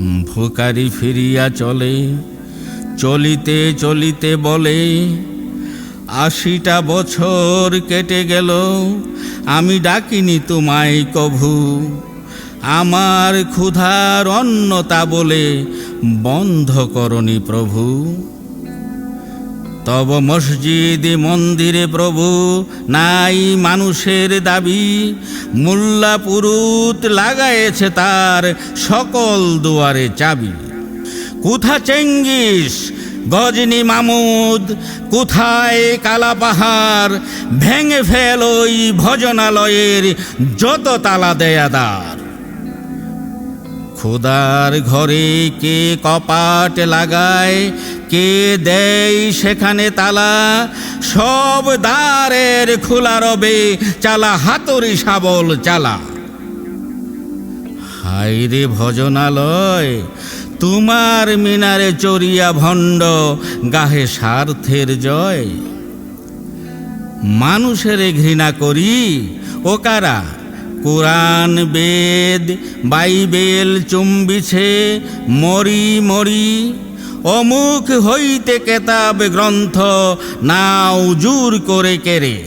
ভুকারি ফিরিয়া চলে, চলিতে চলিতে বলে, আশিটা বছর কেটে গেল, আমি ডাকিনি তোমায় কভু। আমার ক্ষুধার অন্নতা বলে বন্ধ করনি প্রভু। তব মসজিদ মন্দিরে প্রভু, নাই মানুষের দাবি। মোল্লা পুরুত লাগায়েছে তার সকল দুয়ারে চাবি। কোথা চেঙ্গিস, গজনি মামুদ? কোথায় কালা পাহাড়? ভেঙে ফেল ওই ভজনালয়ের যত তালা দেয়াদার। খুদার ঘরে কে কপাট লাগায়? কে দেয় সেখানে তালা? সব দ্বারের খোলা রবে চালা, হাতুড়ি শাবল চালা। হাইরে ভজনালয়, তোমার মিনারে চড়িয়া ভণ্ড, গাহে স্বার্থের জয়। মানুষের ঘৃণা করি, ও কারা? কোরআন বেদ, বাইবেল চুম্বিছে, মরি মরি। অমুখ হইতে কেতাব গ্রন্থ নাও জোর করে কেড়ে।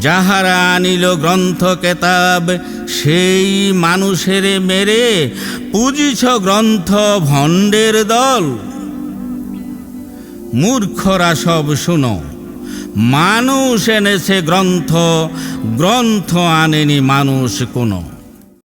যাহারা আনিল গ্রন্থ কেতাব, সেই মানুষের মেরে পুজিছ গ্রন্থ ভণ্ডের দল। মূর্খরা সব শুনো। মানুষ এনেছে গ্রন্থ গ্রন্থ আনেনি মানুষ কোনো।